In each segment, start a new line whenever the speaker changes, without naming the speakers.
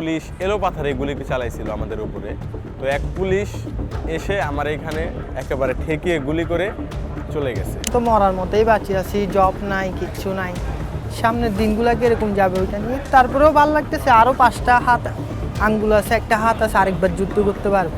Police এলো পাথারে গুলি চালাইছিল আমাদের উপরে। তো এক পুলিশ এসে আমার এখানে একেবারে ঠেকিয়ে গুলি করে চলে গেছে।
তো মরার মতোই বাঁচিয়ে আছি জব নাই, কিচ্ছু নাই। সামনের দিনগুলা কীরকম যাবে ওইটা নিয়ে? তারপরেও ভালো লাগতেছে আরও পাঁচটা হাত আঙ্গুল আছে, একটা হাত আছে, আরেকবার যুদ্ধ করতে পারব।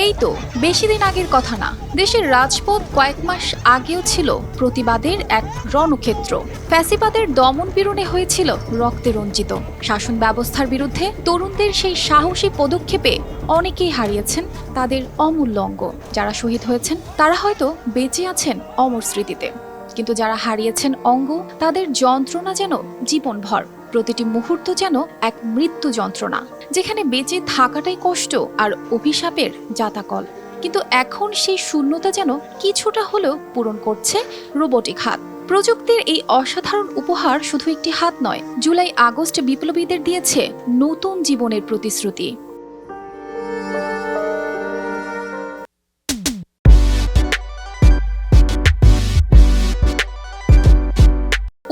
এই তো, বেশি দিন আগের কথা না। দেশের রাজপথ কয়েক মাস আগেও ছিল প্রতিবাদের এক রণক্ষেত্র। ফ্যাসিবাদের দমন পীড়নে হয়েছিল রক্তে রঞ্জিত। শাসন ব্যবস্থার বিরুদ্ধে তরুণদের সেই সাহসী পদক্ষেপে অনেকেই হারিয়েছেন তাদের অমূল্য অঙ্গ। যারা শহীদ হয়েছেন, তারা হয়তো বেঁচে আছেন অমর স্মৃতিতে। কিন্তু যারা হারিয়েছেন অঙ্গ, তাদের যন্ত্রণা যেন জীবনভর। প্রতিটি মুহূর্ত যেন এক মৃত্যু যন্ত্রণা, যেখানে বেঁচে থাকাটাই কষ্ট আর অভিশাপের জাতাকল। কিন্তু এখন সেই শূন্যতা যেন কিছুটা হলেও পূরণ করছে রোবটিক হাত। প্রযুক্তির এই অসাধারণ উপহার শুধু একটি হাত নয়, জুলাই আগস্ট বিপ্লবীদের দিয়েছে নতুন জীবনের প্রতিশ্রুতি।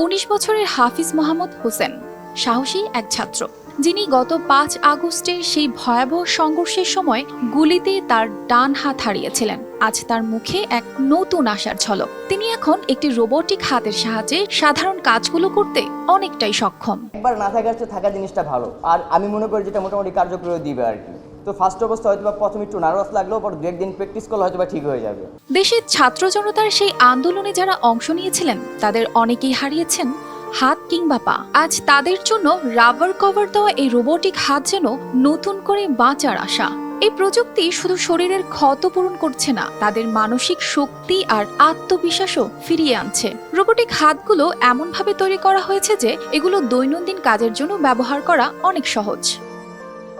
উনিশ বছরের হাফিজ মোহাম্মদ হোসেন সাহসী এক ছাত্র যিনি গত পাঁচ আগস্টের সেই ভয়াবহ সংঘর্ষের সময় গুলিতে তার ডান হাত হারিয়েছিলেন। আজ তার মুখে এক নতুন আশার ঝলক। তিনি এখন একটি রোবটিক হাতের সাহায্যে সাধারণ কাজগুলো করতে অনেকটাই সক্ষম।
একবার না থাকার চেয়ে থাকা জিনিসটা ভালো। আর আমি মনে করি যেটা মোটামুটি কার্যকরী দিবে আর কি। তো ফার্স্ট অবস্থা হয়তো প্রথমে একটু নার্ভাস লাগলেও পর দু একদিন প্র্যাকটিস করলে হয়তো ঠিক হয়ে যাবে।
দেশের ছাত্র জনতার সেই আন্দোলনে যারা অংশ নিয়েছিলেন তাদের অনেকেই হারিয়েছেন হাত কিংবা পা। আজ তাদের জন্য রাবার কভার দেওয়া এই রোবোটিক হাত যেন নতুন করে বাঁচার আশা। এই প্রযুক্তি শুধু শরীরের ক্ষত পূরণ করছে না, তাদের মানসিক শক্তি আর আত্মবিশ্বাসও ফিরিয়ে আনছে। রোবটিক হাতগুলো এমনভাবে তৈরি করা হয়েছে যে এগুলো দৈনন্দিন কাজের জন্য ব্যবহার করা অনেক সহজ।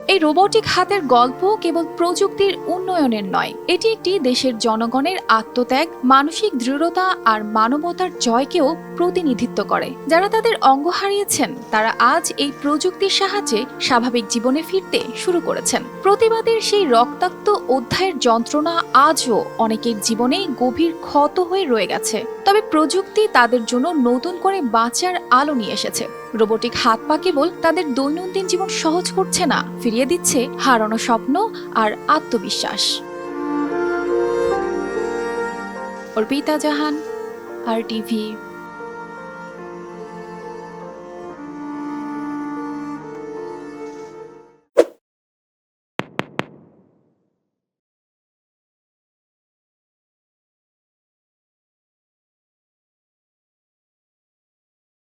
এই রোবটিক হাতের গল্প কেবল প্রযুক্তির উন্নয়নের নয়, এটি একটি দেশের জনগণের আত্মত্যাগ, মানসিক দৃঢ়তা আর মানবতার জয়কেও প্রতিনিধিত্ব করে। যারা তাদের অঙ্গ হারিয়েছেন, তারা আজ এই প্রযুক্তির সাহায্যে স্বাভাবিক জীবনে ফিরতে শুরু করেছেন। প্রতিবাদের সেই রক্তাক্ত অধ্যায়ের যন্ত্রণা আজও অনেকের জীবনে গভীর ক্ষত হয়ে রয়ে গেছে। তবে প্রযুক্তি তাদের জন্য নতুন করে বাঁচার আলো নিয়ে এসেছে। রোবটিক হাত পা কেবল তাদের দৈনন্দিন জীবন সহজ করছে না, ফিরিয়ে দিচ্ছে হারানো স্বপ্ন আর আত্মবিশ্বাস। অর্পিতা জাহান, আর টিভি।